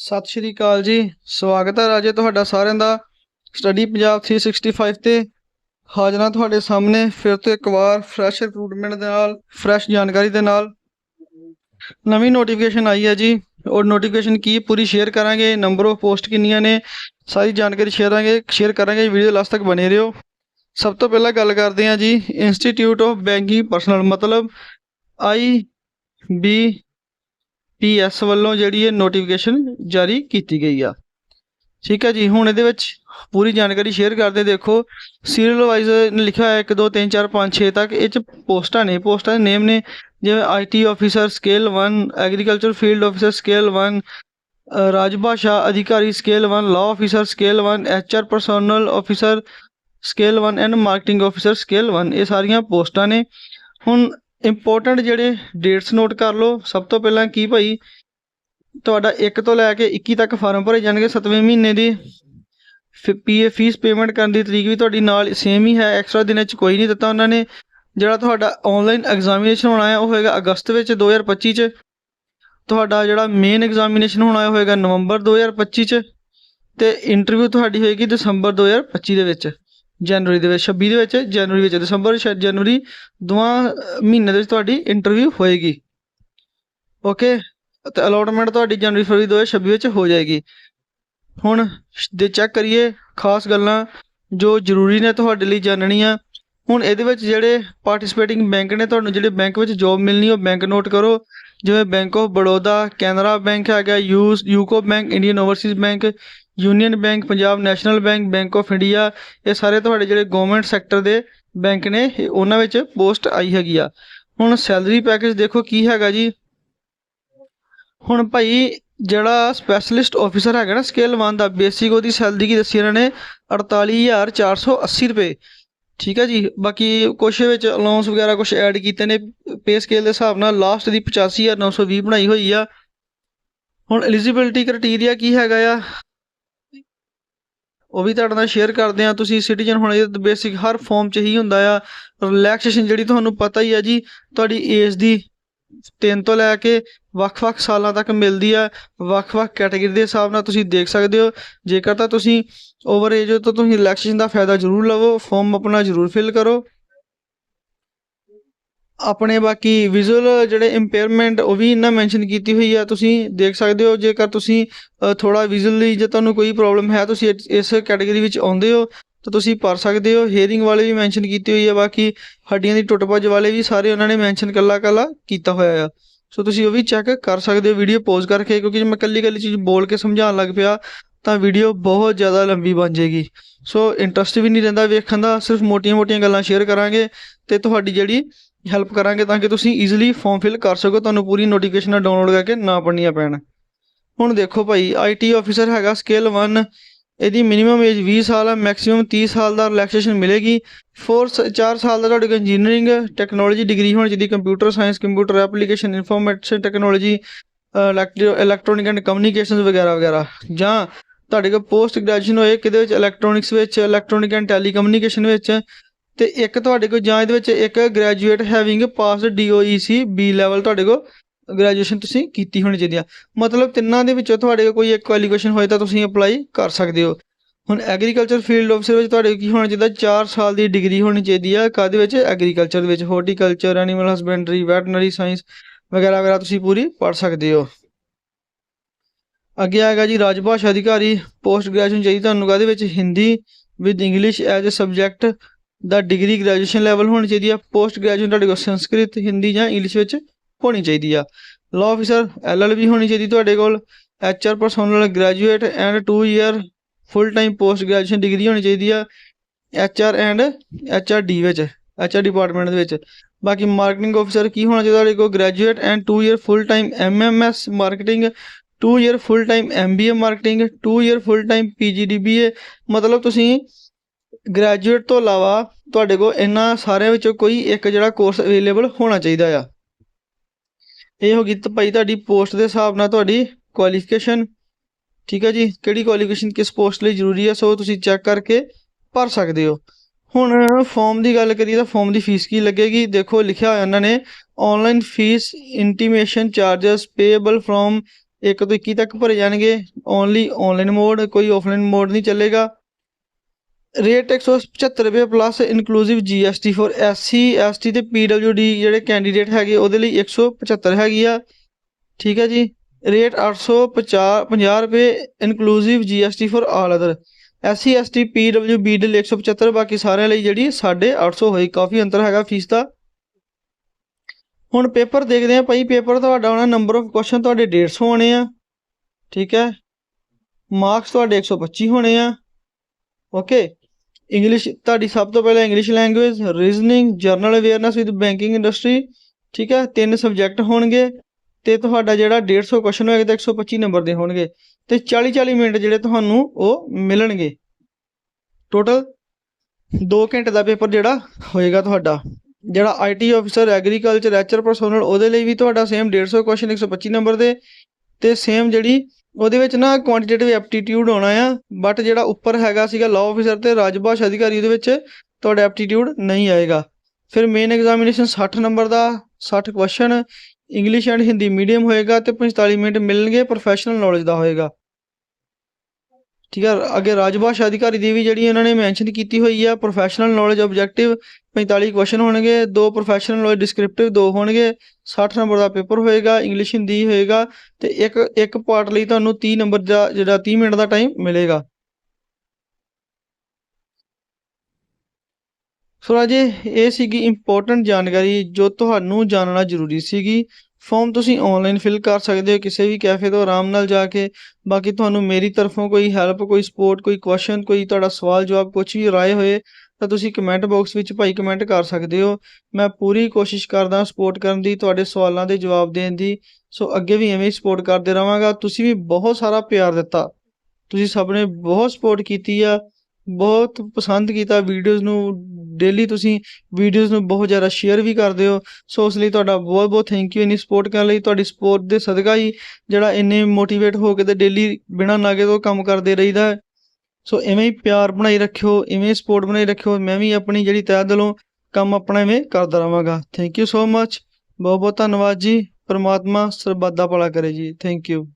ਸਤਿ ਸ਼੍ਰੀ ਅਕਾਲ ਜੀ। ਸਵਾਗਤ ਹੈ ਰਾਜੇ ਤੁਹਾਡਾ ਸਾਰਿਆਂ ਦਾ ਸਟੱਡੀ ਪੰਜਾਬ 365 ਤੇ। ਹਾਜ਼ਰ ਹਾਂ ਤੁਹਾਡੇ ਸਾਹਮਣੇ ਫਿਰ ਤੋਂ ਇੱਕ ਵਾਰ ਫਰੈਸ਼ ਰਿਕਰੂਟਮੈਂਟ ਦੇ ਨਾਲ ਫਰੈਸ਼ ਜਾਣਕਾਰੀ ਦੇ ਨਾਲ। ਨਵੀਂ ਨੋਟੀਫਿਕੇਸ਼ਨ ਆਈ ਹੈ ਜੀ। ਔਰ ਨੋਟੀਫਿਕੇਸ਼ਨ ਕੀ ਪੂਰੀ ਸ਼ੇਅਰ ਕਰਾਂਗੇ ਨੰਬਰ ਆਫ ਪੋਸਟ ਕਿੰਨੀਆਂ ਨੇ, ਸਾਰੀ ਜਾਣਕਾਰੀ ਸ਼ੇਅਰ ਕਰਾਂਗੇ ਸ਼ੇਅਰ ਕਰਾਂਗੇ ਵੀਡੀਓ ਲਾਸਟ ਤੱਕ ਬਣੇ ਰਹੋ। ਸਭ ਤੋਂ ਪਹਿਲਾਂ ਗੱਲ ਕਰਦੇ ਹਾਂ ਜੀ ਇੰਸਟੀਚਿਊਟ ਆਫ ਬੈਂਕਿੰਗ ਪਰਸਨਲ ਮਤਲਬ ਆਈ ਬੀ ਪੀਐਸ ਵੱਲੋਂ ਜਿਹੜੀ ਇਹ ਨੋਟੀਫਿਕੇਸ਼ਨ ਜਾਰੀ ਕੀਤੀ ਗਈ ਆ। ਠੀਕ ਹੈ ਜੀ ਹੁਣ ਇਹਦੇ ਵਿੱਚ ਪੂਰੀ ਜਾਣਕਾਰੀ ਸ਼ੇਅਰ ਕਰਦੇ ਦੇਖੋ। ਸੀਰੀਅਲ ਵਾਈਜ਼ ਲਿਖਿਆ ਹੋਇਆ 1 2 3 4 5 6 ਤੱਕ ਇਹ ਚ ਪੋਸਟਾਂ ਨੇ। ਪੋਸਟਾਂ ਦੇ ਨੇਮ ਨੇ ਜਿਵੇਂ IT officer scale 1 agriculture field officer scale 1 uh, ਰਾਜਭਾਸ਼ਾ ਅਧਿਕਾਰੀ scale 1 law officer scale 1 HR personnel officer scale 1 and marketing officer scale 1 ਇਹ ਸਾਰੀਆਂ ਪੋਸਟਾਂ ਨੇ। ਹੁਣ ਇੰਪੋਰਟੈਂਟ ਜਿਹੜੇ ਡੇਟਸ ਨੋਟ ਕਰ ਲਓ, ਸਭ ਤੋਂ ਪਹਿਲਾਂ ਕੀ ਭਾਈ? ਤੁਹਾਡਾ 1 ਤੋਂ ਲੈ ਕੇ 21 ਤੱਕ ਫਾਰਮ ਭਰੇ ਜਾਣਗੇ 7ਵੇਂ ਮਹੀਨੇ ਦੀ। ਪੀਏ ਫੀਸ ਪੇਮੈਂਟ ਕਰਨ ਦੀ ਤਰੀਕ ਵੀ ਤੁਹਾਡੀ ਨਾਲ ਸੇਮ ਹੀ ਹੈ ਐਕਸਟਰਾ ਦਿਨਾਂ ਚ ਕੋਈ ਨਹੀਂ ਦਿੱਤਾ ਉਹਨਾਂ ਨੇ। ਜਿਹੜਾ ਤੁਹਾਡਾ ਆਨਲਾਈਨ ਐਗਜ਼ਾਮੀਨੇਸ਼ਨ ਹੋਣਾ ਹੈ, ਉਹ ਹੋਏਗਾ ਅਗਸਤ ਵਿੱਚ 2025 ਚ। ਤੁਹਾਡਾ ਜਿਹੜਾ ਮੇਨ ਐਗਜ਼ਾਮੀਨੇਸ਼ਨ ਹੋਣਾ ਉਹ ਹੋਏਗਾ ਨਵੰਬਰ 2025 ਚ। ਤੇ ਇੰਟਰਵਿਊ ਤੁਹਾਡੀ ਹੋਏਗੀ ਦਸੰਬਰ 2025 ਦੇ ਵਿੱਚ। ਜਨਵਰੀ ਦੇ ਵਿੱਚ 26 ਦੇ ਵਿੱਚ, ਜਨਵਰੀ ਵਿੱਚ, ਦਸੰਬਰ ਜਨਵਰੀ ਦੋਵਾਂ ਮਹੀਨੇ ਦੇ ਵਿੱਚ ਤੁਹਾਡੀ ਇੰਟਰਵਿਊ ਹੋਏਗੀ। ਓਕੇ ਤੇ ਅਲੋਟਮੈਂਟ ਤੁਹਾਡੀ ਜਨਵਰੀ, ਫਰਵਰੀ 2026 ਵਿੱਚ ਹੋ ਜਾਏਗੀ। ਹੁਣ ਦੇ ਚੈੱਕ ਕਰੀਏ ਖਾਸ ਗੱਲਾਂ ਜੋ ਜ਼ਰੂਰੀ ਨੇ ਤੁਹਾਡੇ ਲਈ ਜਾਣਨੀਆਂ, ਹੁਣ ਇਹਦੇ ਵਿੱਚ ਜਿਹੜੇ ਪਾਰਟਿਸਿਪੇਟਿੰਗ ਬੈਂਕ ਨੇ ਤੁਹਾਨੂੰ ਜਿਹੜੇ ਬੈਂਕ ਵਿੱਚ ਜੌਬ ਮਿਲਣੀ, ਉਹ ਬੈਂਕ ਨੋਟ ਕਰੋ। ਜਿਵੇਂ bank of Baroda Canara bank ਹੈਗਾ use UCO bank Indian Overseas bank Union bank Punjab National bank bank of India ਇਹ ਸਾਰੇ ਤੁਹਾਡੇ ਜਿਹੜੇ ਗਵਰਨਮੈਂਟ ਸੈਕਟਰ ਦੇ ਬੈਂਕ ਨੇ, ਇਹ ਉਹਨਾਂ ਵਿੱਚ ਪੋਸਟ ਆਈ ਹੈਗੀ ਆ। ਹੁਣ ਸੈਲਰੀ ਪੈਕੇਜ ਦੇਖੋ ਕੀ ਹੈਗਾ ਜੀ। ਹੁਣ ਭਾਈ ਜਿਹੜਾ ਸਪੈਸ਼ਲਿਸਟ ਆਫੀਸਰ ਹੈਗਾ ਨਾ ਸਕੇਲ 1 ਦਾ ਬੇਸਿਕ ਉਹਦੀ ਸੈਲਰੀ ਕੀ ਦੱਸੀ ਇਹਨਾਂ ਨੇ? 48480 ਰੁਪਏ। ਠੀਕ ਹੈ ਜੀ। ਬਾਕੀ ਕੁਛ ਵਿੱਚ ਅਲਾਉਂਸ ਵਗੈਰਾ ਕੁਛ ਐਡ ਕੀਤੇ ਨੇ ਪੇ ਸਕੇਲ ਦੇ ਹਿਸਾਬ ਨਾਲ ਲਾਸਟ ਦੀ 85920 ਬਣਾਈ ਹੋਈ ਆ। ਹੁਣ ਐਲੀਜੀਬਿਲਟੀ ਕ੍ਰਾਈਟੇਰੀਆ ਕੀ ਹੈਗਾ ਆ? ਉਹ ਵੀ ਤੁਹਾਡੇ ਨਾਲ ਸ਼ੇਅਰ ਕਰਦੇ ਆ ਤੁਸੀਂ ਸਿਟੀਜ਼ਨ ਹੋਣਾ ਦੇ ਬੇਸਿਕ ਹਰ ਫਾਰਮ 'ਚ ਹੀ ਹੁੰਦਾ ਆ। ਰਿਲੈਕਸੇਸ਼ਨ ਜਿਹੜੀ ਤੁਹਾਨੂੰ ਪਤਾ ਹੀ ਆ ਜੀ, ਤੁਹਾਡੀ ਏਜ ਦੀ 3 ਤੋਂ ਲੈ ਕੇ ਵੱਖ-ਵੱਖ ਸਾਲਾਂ ਤੱਕ ਮਿਲਦੀ ਆ। ਵੱਖ-ਵੱਖ ਕੈਟਾਗਰੀ ਦੇ ਹਿਸਾਬ ਨਾਲ ਤੁਸੀਂ ਦੇਖ ਸਕਦੇ ਹੋ। ਜੇਕਰ ਤਾਂ ਤੁਸੀਂ ਓਵਰ ਏਜ ਹੋ ਤਾਂ ਤੁਸੀਂ ਰਿਲੈਕਸੇਸ਼ਨ ਦਾ ਫਾਇਦਾ ਜ਼ਰੂਰ ਲਵੋ। ਫਾਰਮ ਆਪਣਾ ਜ਼ਰੂਰ ਫਿਲ ਕਰੋ। ਆਪਣੇ ਬਾਕੀ ਵਿਜ਼ੂਅਲ ਜਿਹੜੇ ਇੰਪੇਅਰਮੈਂਟ ਉਹ ਵੀ ਇਹਨਾਂ ਮੈਂਸ਼ਨ ਕੀਤੀ ਹੋਈ ਆ, ਤੁਸੀਂ ਦੇਖ ਸਕਦੇ ਹੋ, ਜੇਕਰ ਤੁਸੀਂ ਥੋੜਾ ਵਿਜ਼ੂਅਲੀ ਜੇ ਤੁਹਾਨੂੰ ਕੋਈ ਪ੍ਰੋਬਲਮ ਹੈ, ਤੁਸੀਂ ਇਸ- ਇਸ ਕੈਟਾਗਰੀ ਵਿੱਚ ਆਉਂਦੇ ਹੋ, ਤਾਂ ਤੁਸੀਂ ਪੜ ਸਕਦੇ ਹੋ। ਹੀਅਰਿੰਗ ਵਾਲੇ ਵੀ ਮੈਂਸ਼ਨ ਕੀਤੀ ਹੋਈ ਆ, ਬਾਕੀ ਹੱਡੀਆਂ ਦੀ ਟੁੱਟ ਭੱਜ ਵਾਲੇ ਵੀ ਸਾਰੇ ਉਹਨਾਂ ਨੇ ਮੈਂਸ਼ਨ ਕੱਲਾ ਕੱਲਾ ਕੀਤਾ ਹੋਇਆ ਆ। ਸੋ ਤੁਸੀਂ ਉਹ ਵੀ ਚੈੱਕ ਕਰ ਸਕਦੇ ਹੋ ਵੀਡੀਓ ਪੋਜ਼ ਕਰਕੇ, ਕਿਉਂਕਿ ਜੇ ਮੈਂ ਕੱਲੀ ਕੱਲੀ ਚੀਜ਼ ਬੋਲ ਕੇ ਸਮਝਾਉਣ ਲੱਗ ਪਿਆ, ਤਾਂ ਵੀਡੀਓ ਬਹੁਤ ਜ਼ਿਆਦਾ ਲੰਬੀ ਬਣ ਜਾਏਗੀ। ਸੋ ਇੰਟਰਸਟ ਵੀ ਨਹੀਂ ਰਹਿੰਦਾ ਵੇਖਣ ਦਾ, ਸਿਰਫ ਮੋਟੀਆਂ-ਮੋਟੀਆਂ ਗੱਲਾਂ ਸ਼ੇਅਰ ਕਰਾਂਗੇ, ਤੇ ਤੁਹਾਡੀ ਜਿਹੜੀ ਹੈਲਪ ਕਰਾਂਗੇ ਤਾਂ ਕਿ ਤੁਸੀਂ ਈਜ਼ੀਲੀ ਫਾਰਮ ਫਿਲ ਕਰ ਸਕੋ, ਤੁਹਾਨੂੰ ਪੂਰੀ ਨੋਟੀਫਿਕੇਸ਼ਨ ਡਾਊਨਲੋਡ ਕਰਕੇ ਨਾ ਪੜ੍ਹਨੀਆਂ ਪੈਣ। ਹੁਣ ਦੇਖੋ ਭਾਈ ਆਈਟੀ ਆਫੀਸਰ ਹੈਗਾ ਸਕੇਲ 1 ਇਹਦੀ ਮਿਨੀਮਮ ਏਜ 20 ਸਾਲ ਹੈ ਮੈਕਸਿਮਮ 30 ਸਾਲ ਦਾ ਰਿਲੈਕਸੇਸ਼ਨ ਮਿਲੇਗੀ। 4 4 ਸਾਲ ਦਾ ਤੁਹਾਡੇ ਕੋਲ ਇੰਜੀਨੀਅਰਿੰਗ ਟੈਕਨੋਲੋਜੀ ਡਿਗਰੀ ਹੋਣੀ ਚਾਹੀਦੀ computer science computer application information technology electronic and communications ਵਗੈਰਾ ਵਗੈਰਾ। ਜਾਂ ਤੁਹਾਡੇ ਕੋਲ ਪੋਸਟ ਗ੍ਰੈਜੂਏਸ਼ਨ ਹੋਏ, ਕਿਹਦੇ ਵਿੱਚ? ਇਲੈਕਟ੍ਰੋਨਿਕਸ ਵਿੱਚ ਇਲੈਕਟ੍ਰੋਨਿਕ ਐਂਡ ਟੈਲੀਕਮਿਊਨੀਕੇਸ਼ਨ ਵਿੱਚ। ਤੇ ਇੱਕ ਤੁਹਾਡੇ ਕੋਲ ਜਾਂ ਇਹਦੇ ਵਿੱਚ ਇੱਕ graduate having passed DOEC B level ਤੁਹਾਡੇ ਕੋਲ ਗ੍ਰੈਜੂਏਸ਼ਨ ਤੁਸੀਂ ਕੀਤੀ ਹੋਣੀ ਚਾਹੀਦੀ ਆ। ਮਤਲਬ ਤਿੰਨਾਂ ਦੇ ਵਿੱਚੋਂ ਤੁਹਾਡੇ ਕੋਲ ਕੋਈ ਇੱਕ ਕੁਆਲੀਫਿਕੇਸ਼ਨ ਹੋਏ ਤਾਂ ਤੁਸੀਂ ਅਪਲਾਈ ਕਰ ਸਕਦੇ ਹੋ। ਹੁਣ ਐਗਰੀਕਲਚਰ ਫੀਲਡ ਆਫਿਸਰ ਵਿੱਚ ਤੁਹਾਡੇ ਕੋਲ ਕੀ ਹੋਣਾ ਚਾਹੀਦਾ? 4 ਸਾਲ ਦੀ ਡਿਗਰੀ ਹੋਣੀ ਚਾਹੀਦੀ ਆ। ਕਾਹਦੇ ਵਿੱਚ? ਐਗਰੀਕਲਚਰ ਦੇ ਵਿੱਚ। Horticulture animal husbandry veterinary science ਵਗੈਰਾ ਵਗੈਰਾ ਤੁਸੀਂ ਪੂਰੀ ਪੜ ਸਕਦੇ ਹੋ। ਅੱਗੇ ਆਏਗਾ ਜੀ ਰਾਜ ਭਾਸ਼ਾ ਅਧਿਕਾਰੀ। ਪੋਸਟ ਗ੍ਰੈਜੂਏਸ਼ਨ ਚਾਹੀਦੀ ਤੁਹਾਨੂੰ ਕਾਹਦੇ ਵਿੱਚ? Hindi with English as uh subject the degree graduation level ਹੋਣੀ ਚਾਹੀਦੀ ਆ ਪੋਸਟ ਗ੍ਰੈਜੂਏਸ਼ਨ ਤੁਹਾਡੇ ਕੋਲ ਸੰਸਕ੍ਰਿਤ, ਹਿੰਦੀ ਜਾਂ ਇੰਗਲਿਸ਼ ਵਿੱਚ ਹੋਣੀ ਚਾਹੀਦੀ ਆ। ਲਾਅ ਆਫੀਸਰ ਐਲਐਲਬੀ ਹੋਣੀ ਚਾਹੀਦੀ ਤੁਹਾਡੇ ਕੋਲ HR personal graduate and 2 year full time post graduation degree ਹੋਣੀ ਚਾਹੀਦੀ ਆ ਐਚਆਰ ਐਂਡ ਐਚਆਰਡੀ ਵਿੱਚ ਐਚਆਰ ਡਿਪਾਰਟਮੈਂਟ ਦੇ ਵਿੱਚ। ਬਾਕੀ ਮਾਰਕੀਟਿੰਗ ਆਫੀਸਰ ਕੀ ਹੋਣਾ ਚਾਹੀਦਾ ਤੁਹਾਡੇ ਕੋਲ graduate and 2 year full time MMS marketing 2 year full time MBA marketing 2 year full time PGDBA ਮਤਲਬ ਤੁਸੀਂ ਗ੍ਰੈਜੂਏਟ ਤੋਂ ਇਲਾਵਾ ਤੁਹਾਡੇ ਕੋਲ ਇਹਨਾਂ ਸਾਰਿਆਂ ਵਿੱਚੋਂ ਕੋਈ ਇੱਕ ਜਿਹੜਾ ਕੋਰਸ ਅਵੇਲੇਬਲ ਹੋਣਾ ਚਾਹੀਦਾ ਆ। ਇਹ ਹੋ ਗਈ ਤਾਂ ਭਾਈ ਤੁਹਾਡੀ ਪੋਸਟ ਦੇ ਹਿਸਾਬ ਨਾਲ ਤੁਹਾਡੀ ਕੁਆਲੀਫਿਕੇਸ਼ਨ ਠੀਕ ਹੈ ਜੀ? ਕਿਹੜੀ ਕੁਆਲੀਫਿਕੇਸ਼ਨ ਕਿਸ ਪੋਸਟ ਲਈ ਜ਼ਰੂਰੀ ਹੈ ਸੋ ਤੁਸੀਂ ਚੈੱਕ ਕਰਕੇ ਭਰ ਸਕਦੇ ਹੋ। ਹੁਣ ਫਾਰਮ ਦੀ ਗੱਲ ਕਰੀਏ ਤਾਂ ਫਾਰਮ ਦੀ ਫੀਸ ਕੀ ਲੱਗੇਗੀ? ਦੇਖੋ, ਲਿਖਿਆ ਹੋਇਆ ਉਹਨਾਂ ਨੇ online fee intimation charges payable from 1 ਤੋਂ 21 ਤੱਕ ਭਰੇ ਜਾਣਗੇ। ਓਨਲੀ ਆਨਲਾਈਨ ਮੋਡ ਕੋਈ ਆਫਲਾਈਨ ਮੋਡ ਨਹੀਂ ਚੱਲੇਗਾ। ਰੇਟ 175 ਰੁਪਏ plus inclusive GST for SC ST ਤੇ PWD ਜਿਹੜੇ ਕੈਂਡੀਡੇਟ ਹੈਗੇ ਉਹਦੇ ਲਈ 175 ਹੈਗੀ ਆ। ਠੀਕ ਹੈ ਜੀ? ਰੇਟ 850 50 ਰੁਪਏ inclusive GST for all other SC ST PWB ਦੇ ਲਈ 175 ਬਾਕੀ ਸਾਰਿਆਂ ਲਈ ਜਿਹੜੀ 850 ਹੋਈ। ਕਾਫੀ ਅੰਤਰ ਹੈਗਾ ਫੀਸ ਦਾ। ਹੁਣ ਪੇਪਰ ਦੇਖਦੇ ਆ ਭਾਈ, ਪੇਪਰ ਤੁਹਾਡਾ ਆਉਣਾ ਨੰਬਰ ਆਫ ਕੁਐਸਚਨ ਤੁਹਾਡੇ 150 ਹੋਣੇ ਆ। ਠੀਕ ਹੈ ਮਾਰਕਸ ਤੁਹਾਡੇ 125 ਹੋਣੇ ਆ। ਓਕੇ ਇੰਗਲਿਸ਼ ਤੁਹਾਡੀ ਸਭ ਤੋਂ ਪਹਿਲਾਂ English language reasoning general awareness with banking industry ਠੀਕ ਹੈ? ਤਿੰਨ ਸਬਜੈਕਟ ਹੋਣਗੇ ਤੇ ਤੁਹਾਡਾ ਜਿਹੜਾ 150 ਕੁਐਸਚਨ ਹੋਏਗਾ ਤੇ 125 ਨੰਬਰ ਦੇ ਹੋਣਗੇ ਤੇ 40 40 ਮਿੰਟ ਜਿਹੜੇ ਤੁਹਾਨੂੰ ਉਹ ਮਿਲਣਗੇ। ਟੋਟਲ 2 ਘੰਟੇ ਦਾ ਪੇਪਰ ਜਿਹੜਾ ਹੋਏਗਾ ਤੁਹਾਡਾ। ਜਿਹੜਾ IT officer agriculture HR personnel ਉਹਦੇ ਲਈ ਵੀ ਤੁਹਾਡਾ ਸੇਮ 150 ਕੁਐਸਚਨ 125 ਨੰਬਰ ਦੇ ਤੇ ਸੇਮ ਜਿਹੜੀ ਉਹਦੇ ਵਿੱਚ ਨਾ ਕੁਆਂਟੀਟੇਟਿਵ ਐਪਟੀਟਿਊਡ ਹੋਣਾ ਆ ਬਟ ਜਿਹੜਾ ਉੱਪਰ ਹੈਗਾ ਸੀਗਾ ਲਾਅ ਆਫੀਸਰ ਤੇ ਰਾਜਭਾਸ਼ਾ ਅਧਿਕਾਰੀ ਉਹਦੇ ਵਿੱਚ, ਤੁਹਾਡਾ ਐਪਟੀਟਿਊਡ ਨਹੀਂ ਆਏਗਾ। ਫਿਰ ਮੇਨ ਐਗਜ਼ਾਮੀਨੇਸ਼ਨ 60 ਨੰਬਰ ਦਾ 60 question English and Hindi medium ਹੋਏਗਾ ਤੇ 45 ਮਿੰਟ ਮਿਲਣਗੇ ਪ੍ਰੋਫੈਸ਼ਨਲ ਨੌਲੇਜ ਦਾ ਹੋਏਗਾ। ਠੀਕ ਹੈ ਅੱਗੇ ਰਾਜ ਭਾਸ਼ਾ ਅਧਿਕਾਰੀ ਦੀ ਵੀ ਜਿਹੜੀ ਇਹਨਾਂ ਨੇ ਮੈਂਸ਼ਨ ਕੀਤੀ ਹੋਈ ਆ ਪ੍ਰੋਫੈਸ਼ਨਲ ਨੌਲੇਜ ਆਬਜੈਕਟਿਵ 45 ਕੁਐਸਚਨ ਹੋਣਗੇ, ਦੋ ਪ੍ਰੋਫੈਸ਼ਨਲ ਨੌਲੇਜ ਡਿਸਕ੍ਰਿਪਟਿਵ ਦੋ ਹੋਣਗੇ 60 ਨੰਬਰ ਦਾ ਪੇਪਰ ਹੋਏਗਾ ਇੰਗਲਿਸ਼ ਹਿੰਦੀ ਹੋਏਗਾ, ਤੇ ਇੱਕ ਇੱਕ ਪਾਰਟ ਲਈ ਤੁਹਾਨੂੰ 30 ਨੰਬਰ ਦਾ ਜਿਹੜਾ 30 ਮਿੰਟ ਦਾ ਟਾਈਮ ਮਿਲੇਗਾ। ਸੋ ਰਾਜੇ, ਇਹ ਸੀਗੀ ਇੰਪੋਰਟੈਂਟ ਜਾਣਕਾਰੀ ਜੋ ਤੁਹਾਨੂੰ ਜਾਣਨਾ ਜ਼ਰੂਰੀ ਸੀਗੀ। ਫਾਰਮ ਤੁਸੀਂ ਆਨਲਾਈਨ ਫਿਲ ਕਰ ਸਕਦੇ ਹੋ, ਕਿਸੇ ਵੀ ਕੈਫੇ ਤੋਂ ਆਰਾਮ ਨਾਲ ਜਾ ਕੇ। ਬਾਕੀ ਤੁਹਾਨੂੰ ਮੇਰੀ ਤਰਫੋਂ ਕੋਈ ਹੈਲਪ ਕੋਈ ਸਪੋਰਟ ਕੋਈ ਕੁਐਸਚਨ ਕੋਈ ਤੁਹਾਡਾ ਸਵਾਲ ਜਵਾਬ ਕੁਝ ਵੀ ਰਾਏ ਹੋਏ, ਤਾਂ ਤੁਸੀਂ ਕਮੈਂਟ ਬਾਕਸ ਵਿੱਚ ਭਾਈ ਕਮੈਂਟ ਕਰ ਸਕਦੇ ਹੋ। ਮੈਂ ਪੂਰੀ ਕੋਸ਼ਿਸ਼ ਕਰਦਾ ਸਪੋਰਟ ਕਰਨ ਦੀ, ਤੁਹਾਡੇ ਸਵਾਲਾਂ ਦੇ ਜਵਾਬ ਦੇਣ ਦੀ। ਸੋ ਅੱਗੇ ਵੀ ਐਵੇਂ ਹੀ ਸਪੋਰਟ ਕਰਦੇ ਰਵਾਂਗਾ ਤੁਸੀਂ ਵੀ ਬਹੁਤ ਸਾਰਾ ਪਿਆਰ ਦਿੱਤਾ। ਤੁਸੀਂ ਸਭ ਨੇ ਬਹੁਤ ਸਪੋਰਟ ਕੀਤੀ ਆ। ਬਹੁਤ ਪਸੰਦ ਕੀਤਾ ਵੀਡੀਓਜ਼ ਨੂੰ। ਡੇਲੀ ਤੁਸੀਂ ਵੀਡੀਓਜ਼ ਨੂੰ ਬਹੁਤ ਜ਼ਿਆਦਾ ਸ਼ੇਅਰ ਵੀ ਕਰਦੇ ਹੋ। ਸੋ ਉਸ ਲਈ ਤੁਹਾਡਾ ਬਹੁਤ ਬਹੁਤ ਥੈਂਕ ਯੂ ਇੰਨੀ ਸਪੋਰਟ ਕਰਨ ਲਈ। ਤੁਹਾਡੀ ਸਪੋਰਟ ਦੇ ਸਦਕਾ ਹੀ ਜਿਹੜਾ ਇੰਨੇ ਮੋਟੀਵੇਟ ਹੋ ਕੇ ਤੇ ਡੇਲੀ ਬਿਨਾਂ ਨਾਗੇ ਤੋਂ ਕੰਮ ਕਰਦੇ ਰਹੀਦਾ ਸੋ ਐਵੇਂ ਹੀ ਪਿਆਰ ਬਣਾਈ ਰੱਖਿਓ ਐਵੇਂ ਸਪੋਰਟ ਬਣਾਈ ਰੱਖਿਓ। ਮੈਂ ਵੀ ਆਪਣੀ ਜਿਹੜੀ ਤਹਿ ਦਿਲੋਂ ਕੰਮ ਆਪਣਾ ਐਵੇਂ ਕਰਦਾ ਰਹਾਂਗਾ। ਥੈਂਕ ਯੂ ਸੋ ਮੱਚ ਬਹੁਤ ਬਹੁਤ ਧੰਨਵਾਦ ਜੀ। ਪਰਮਾਤਮਾ ਸਰਬੱਤ ਦਾ ਭਲਾ ਕਰੇ ਜੀ। Thank you